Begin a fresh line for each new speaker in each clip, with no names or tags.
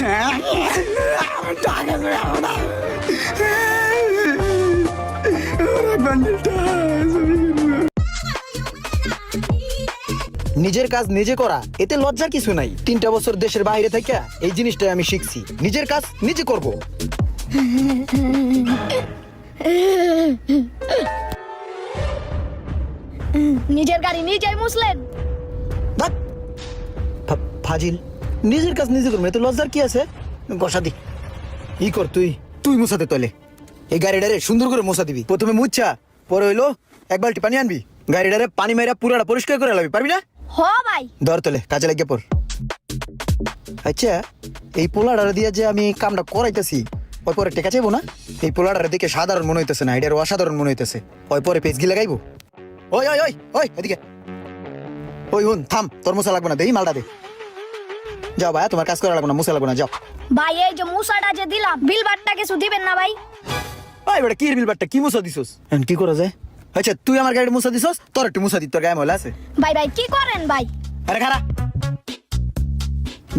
টাকা।
নিজের কাজ নিজে করা এতে লজ্জার কিছু নাই তিনটা বছর দেশের বাইরে থেকে এই জিনিসটাই আমি শিখছি নিজের কাজ নিজে করব
নিজের গাড়ি নিজেই।
ফা- ফাজিল নিজের কাজ নিজে করব এতে লজ্জার কি আছে? বসা দি। ই কর তুই। তুই মুছাতে তলে। এই গাড়িটারে সুন্দর করে মোছা দিবি। প্রথমে মুচ্ছা পরে হইল এক বালতি পানি আনবি। গাড়িটারে পানি মেরা পুরাটা পরিষ্কার করে লাবি পারবি না?
হ ভাই।
ধর তোলে কাজে লাগিয়ে পর আচ্ছা এই পোলাডার দিয়ে যে আমি কামটা করাইতেছি ওই পরে টেকা চাইব না? এই পোলাডার দেখে সাধারণ মনে হইতেছে না এটার অসাধারণ মনে হইতেছে। ওই পরে পেজগি লাগাইবো। ওই ওই ওই ওই এদিকে। ওই হুন থাম তোর মশা লাগবে না দেই মালটা দে। যাও ভাই তোমার কাজ করা লাগবে না মশা লাগবে না যাও।
ভাই এই যে মুসাটা যে দিলাম বিল বাট্টা কিছু দিবেন না ভাই?
ওই বেটা কি বিল বাটটা কি মুসা দিছস? এখন কি করা যায়? আচ্ছা তুই আমার গাড়ি মুসা দিছস তোর একটু মুসা দি তোর গায়ে ময়লা আছে।
ভাই ভাই কি করেন ভাই?
আরে খারা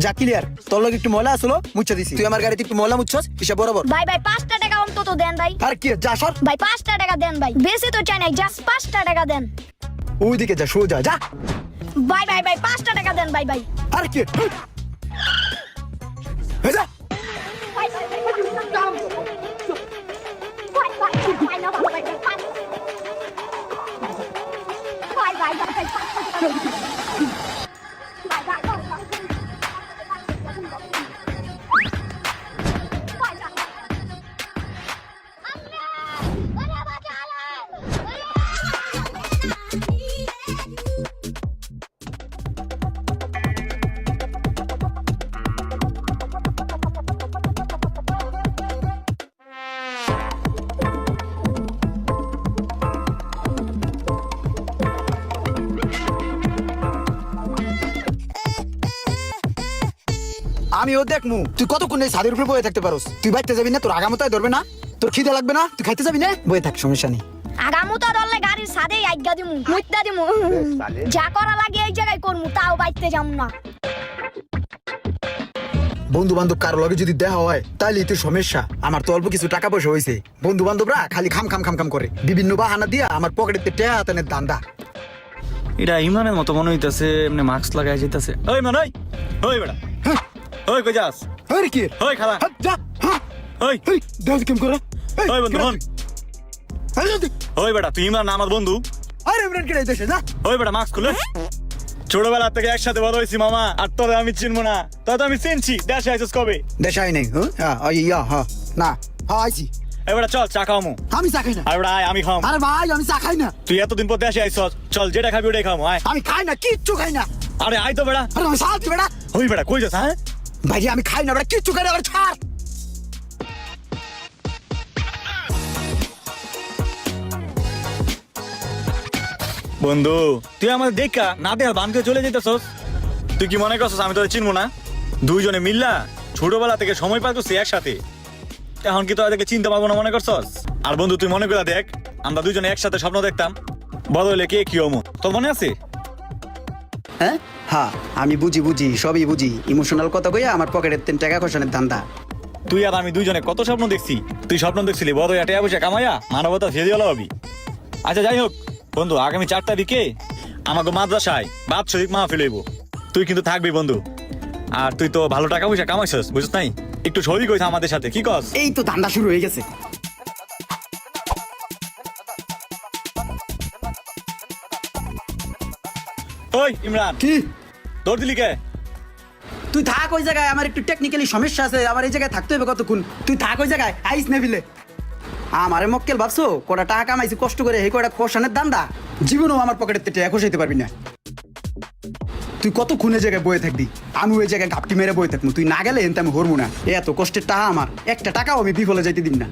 যা ক্লিয়ার তোর লগে একটু ময়লা আসলো মুচ্ছা দিছি। তুই আমার গাড়িতে একটু ময়লা মুচ্ছস হিসাব বরাবর।
ভাই ভাই পাঁচটা টাকা অন্তত দেন ভাই।
আর কি যা সর।
ভাই পাঁচটা টাকা দেন ভাই। বেশি তো চাই না জাস্ট পাঁচটা টাকা দেন।
ওইদিকে যা সোজা যা।
ভাই ভাই ভাই পাঁচটা টাকা দেন ভাই ভাই।
আর কি
快快快快！跑快跑！快快快快！
আমিও দেখমু। তুই কতক্ষণ এই ছাদের উপরে বয়ে থাকতে পারোস? তুই বাইতে যাবি না তোর আগামতায় ধরবে না? তোর খিদে লাগবে না? তুই খাইতে যাবি না? বয়ে থাক সমস্যা নেই।
আগামু তো ধরলে গাড়ির সাথে আজ্ঞা দিমু মুইতা দিমু। যা করা লাগে এই জায়গায় করমু তাও বাইতে যামু না।
বন্ধু বান্ধব কারও লগে যদি দেখা হয় তাহলে তুই সমস্যা। আমার তো অল্প কিছু টাকা পয়সা হয়েছে বন্ধু বান্ধবরা খালি খাম খাম খাম খাম করে। বিভিন্ন বাহানা দিয়া আমার পকেটে টেয়া হাতানের দান্দা।
এটা ইমরানের মতো মনে হইতাছে এমনি মাস্ক লাগাই যাইতাছে। ওই মান ওই ওই বেটা। ওই কই যাস
আরে কি
ওই খালা
যা
ওই
এই দেখ কেম করে
ওই বন্ধু হন? ওই বেটা তুই ইমরান আমার বন্ধু
আরে ইমরান কেডা দেশে যা
ওই বেটা মাস্ক খুলে ছোটবেলা থেকে একসাথে বড় হয়েছি মামা আর তোরে আমি চিনবো না তোর তো আমি চিনছি দেশে আইসিস কবে
দেশাই নেই হ্যাঁ ইয়া হ্যাঁ না হ্যাঁ আইছি
এই বেটা চল চা খাওয়ামু
আমি চা খাই না
আর আয় আমি খাওয়াম
আরে ভাই আমি চা খাই না
তুই এতদিন পর দেশে আইসস চল যেটা খাবি ওটাই খাওয়ামু আয়
আমি খাই না কিচ্ছু খাই না
আরে আয় তো বেটা
আরে শান্তি বেটা
ওই বেটা কই যাস হ্যাঁ
ভাই আমি খাই না কিচ্ছু না আবার ছাড়!
বন্ধু, তুই আমার দেখা, না দেখা বান করে চলে যেতেছস। তুই কি মনে করছস আমি তোদের চিনবো না? দুইজনে মিল্লা, ছোটবেলা থেকে সময় পাইতেছি একসাথে। এখন কি তোদেরকে চিনতে পারব না মনে করছস? আর বন্ধু, তুই মনে করে দেখ, আমরা দুইজনে একসাথে স্বপ্ন দেখতাম। বদলে কে কি হমু? তোর মনে আছে?
হ্যাঁ? হ্যাঁ আমি বুঝি বুঝি সবই বুঝি। ইমোশনাল কথা কইয়া আমার পকেটের তিন টাকা খসানের ধান্দা।
তুই আর আমি দুইজনে কত স্বপ্ন দেখছি? তুই স্বপ্ন দেখছিলি বড় এটা বসে কামাইয়া মানবতা ফেরিয়ে হবি আচ্ছা যাই হোক বন্ধু আগামী চার তারিখে আমাকে মাদ্রাসায় বাপ শরীফ মাহফিল হইব। তুই কিন্তু থাকবি বন্ধু। আর তুই তো ভালো টাকা পয়সা কামাইছিস বুঝছ নাই? একটু শরীর কইস আমাদের সাথে কি কস?
এই তো ধান্দা শুরু হয়ে গেছে।
ওই ইমরান।
কি?
দৌড় দিলি কে?
তুই থাক ওই জায়গায় আমার একটু টেকনিক্যালি সমস্যা আছে আমার এই জায়গায় থাকতে হবে কতক্ষণ? তুই থাক ওই জায়গায় আইস আমারে মক্কেল ভাবছ? কটা টাকা কামাইছি কষ্ট করে এই কটা খসানের দান্দা? জীবনেও আমার পকেটের টাকা খসাইতে পারবি না। তুই কত খুনে জায়গায় বয়ে থাকবি? আমি ওই জায়গায় ঘাপটি মেরে বয়ে থাকব। তুই না গেলে এনতে আমি হরবো না। এত কষ্টের টাকা আমার একটা টাকাও আমি বিফলে যাইতে দিন না।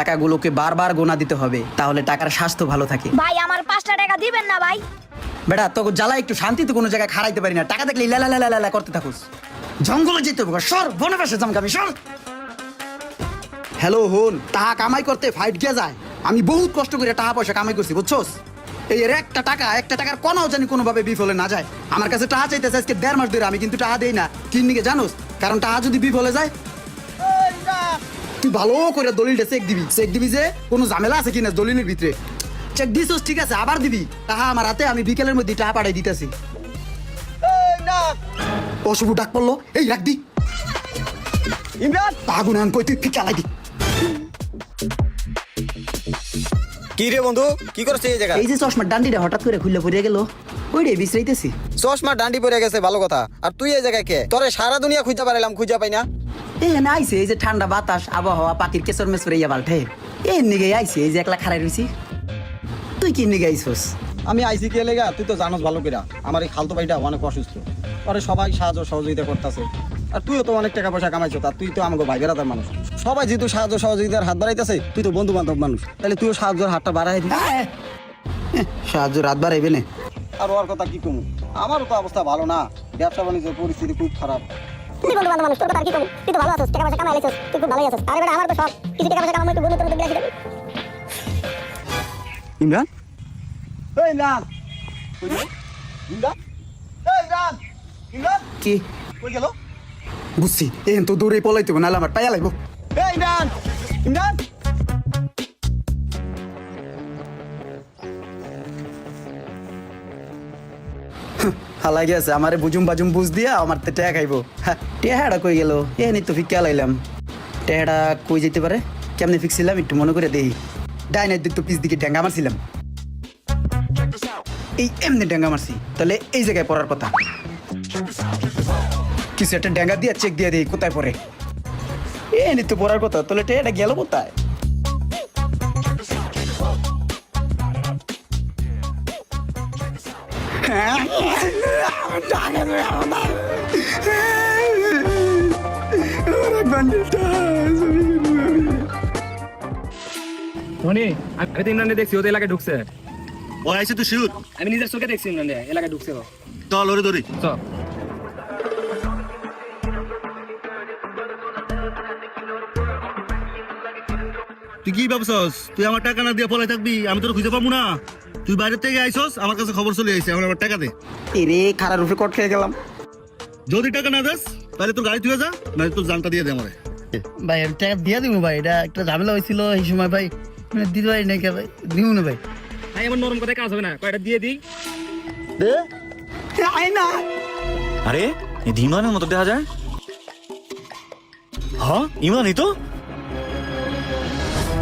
টাকাগুলোকে বারবার গোনা দিতে হবে তাহলে টাকার স্বাস্থ্য ভালো থাকে।
ভাই আমার পাঁচটা টাকা দিবেন না ভাই।
বেটা তোকে জ্বালা একটু শান্তিতে কোনো জায়গায় খাড়াইতে পারি না। টাকা দেখলে লা লা লা লা লা করতে থাকুস। জঙ্গলে যেতে হবে সর বনে পাশে জমকামি সর। হ্যালো হন টাকা কামাই করতে ফাইট গিয়া যায়। আমি বহুত কষ্ট করে টাকা পয়সা কামাই করছি বুঝছোস? এই এর একটা টাকা একটা টাকার কোনো জানি কোনোভাবে বিফলে না যায়। আমার কাছে টাকা চাইতেছে আজকে দেড় মাস ধরে আমি কিন্তু টাকা দেই না। কিন্নিকে জানোস? কারণ টাকা যদি বিফলে যায় তুই ভালো করে দলিলটা চেক দিবি। চেক দিবি যে কোনো ঝামেলা আছে কিনা দলিলের ভিতরে। চেক দিছস ঠিক আছে আবার দিবি। তাহা আমার হাতে আমি বিকেলের মধ্যে টাকা পাঠাই দিতেছি। অশুভ ডাক পড়ল এই রাখ দি। ইমরান! পাগুন আন কই তুই ফিকা লাগি
কি রে বন্ধু কি করছে এই জায়গা
এই যে চশমার ডান্ডিটা হঠাৎ করে খুলে পড়ে গেল ওই রে বিশ্রাইতেছি।
চশমা ডান্ডি পড়ে গেছে ভালো কথা। আর তুই এই জায়গায় কে? তোরে সারা দুনিয়া খুঁজতে পারলাম খুঁজে পাই না।
এখানে আইছে এই যে ঠান্ডা বাতাস আবহাওয়া ইয়া বাল্টে নিগে এই যে একলা খারাই রইছি। তুই কি নিগে আইছস?
আমি আইসি কে লেগা? তুই তো জানোস ভালো করে আমার এই খালতো ভাইটা অনেক অসুস্থ। পরে সবাই সাহায্য সহযোগিতা করতেছে। আর তুইও তো অনেক টাকা পয়সা কামাইছো তার তুই তো আমাকে ভাই বেড়াতার মানুষ। সবাই যেহেতু সাহায্য সহযোগিতার হাত বাড়াইতেছে তুই তো বন্ধু বান্ধব মানুষ। তাহলে তুইও সাহায্যের হাতটা বাড়াই দিবি।
সাহায্য রাত বাড়াইবে না।
আর ওর কথা কি কমু? আমারও তো অবস্থা ভালো না। ব্যবসা বাণিজ্যের পরিস্থিতি খুব খারাপ।
তুই বন্ধু বান্ধব মানুষ তোর কথা কি কম তুই তো ভালো আছিস টাকা পয়সা কামাই লাইছিস তুই খুব ভালোই আছিস। আরে বেটা আমার তো সব কিছু টাকা পয়সা কামাই তুই বন্ধু তোর বিয়া
ইমরান? এই ইমরান। ইমরান? এই ইমরান। ইমরান?
কি?
কই গেল?
বুঝছি এখন তো দৌড়ে পলাইতে না আমার পায়া লাগবো।
এই ইমরান। ইমরান?
হালাই গেছে, আমারে বুজুম বাজুম বুঝ দিয়া আমার তো টেয়া খাইবো। হ্যাঁ টেহাটা কই গেল? এখানে তো ফিকা লাইলাম। টেহাটা কই যেতে পারে? কেমনে ফিক্সিলাম একটু মনে করে দেই ডাইনের দিক তো পিস দিকে ডেঙ্গা মারছিলাম। এই এমনি ডেঙ্গা মারছি, তাহলে এই জায়গায় পড়ার কথা। কিছু একটা ডেঙ্গা দিয়া চেক দিয়ে দিই কোথায় পড়ে। এ তো পড়ার কথা, তাহলে টেহাটা গেল কোথায়?
ধনী আমি তো ইমরানকে দেখছি ওদের এলাকায় ঢুকছে।
ও আইছে তুই শিউর
আমি নিজের চোখে দেখছি ইমরানকে এলাকায় ঢুকছে ও।
চল ওরে ধরি।
চল
তুই কি ভাবছস? তুই আমার টাকা না দিয়ে পলাই থাকবি আমি তোর খুঁজে পাবো না। তুই বাইরে থেকে আইছস আমার কাছে খবর চলে আইছে এখন আমার টাকা দে।
এরে খারাপ রূপে কট খেয়ে গেলাম।
যদি টাকা না দেস তাহলে তোর গাড়ি তুই যা না তোর জানটা দিয়ে দে আমারে।
ভাই আমি টাকা দিয়ে দিব ভাই এটা একটা ঝামেলা হয়েছিল এই সময় ভাই। মানে দিতে পারি নাকি ভাই দিব না ভাই।
ভাই আমার নরম কথায় কাজ হবে না কয়টা দিয়ে দিই?
আয় না।
আরে এই ইমরানের মতো দেখা যায়? হ্যাঁ ইমরানই তো।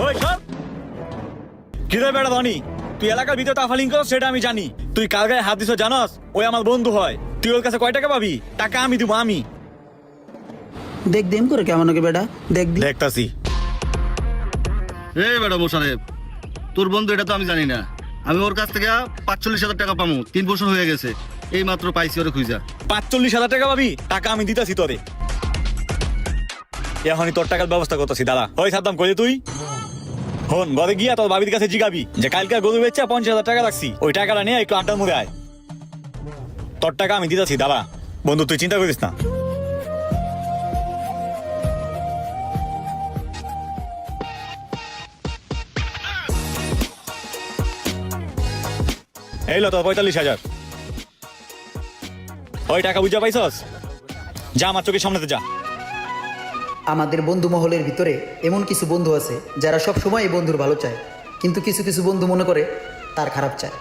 ওই সব কি রে বেড়া ধনী তুই এলাকার ভিতরে তাফালিং কর সেটা আমি জানি। তুই কার গায়ে হাত দিছ জানাস? ওই আমার বন্ধু হয়। তুই ওর কাছে কয় টাকা পাবি? টাকা আমি দিব আমি।
দেখ দেম করে কেমন ওকে বেটা? দেখ দি।
দেখতাছি।
এ বেটা মোশারেফ তোর বন্ধু এটা তো আমি জানি না। আমি ওর কাছ থেকে পাঁচচল্লিশ হাজার টাকা পাবো তিন বছর হয়ে গেছে। এই মাত্র পাইছি ওরে খুঁজা।
পাঁচচল্লিশ হাজার টাকা পাবি? টাকা আমি দিতাছি তোরে। এখনই তোর টাকার ব্যবস্থা করতেছি দাদা ওই সাদ্দাম কই তুই? হন ঘরে গিয়া তোর বাবির কাছে জিগাবি যে কালকে গরু বেচা পঞ্চাশ হাজার টাকা রাখছি, ওই টাকাটা নিয়ে একটু আড্ডার মধ্যে আয়। তোর টাকা আমি দিতেছি দাদা বন্ধু, তুই চিন্তা করিস না। এই লো তোর পঁয়তাল্লিশ হাজার। ওই টাকা বুঝা পাইছস? যা, আমার চোখের সামনেতে যা।
আমাদের বন্ধু মহলের ভিতরে এমন কিছু বন্ধু আছে যারা সব সময় বন্ধুর ভালো চায়, কিন্তু কিছু কিছু বন্ধু মনে করে তার খারাপ চায়।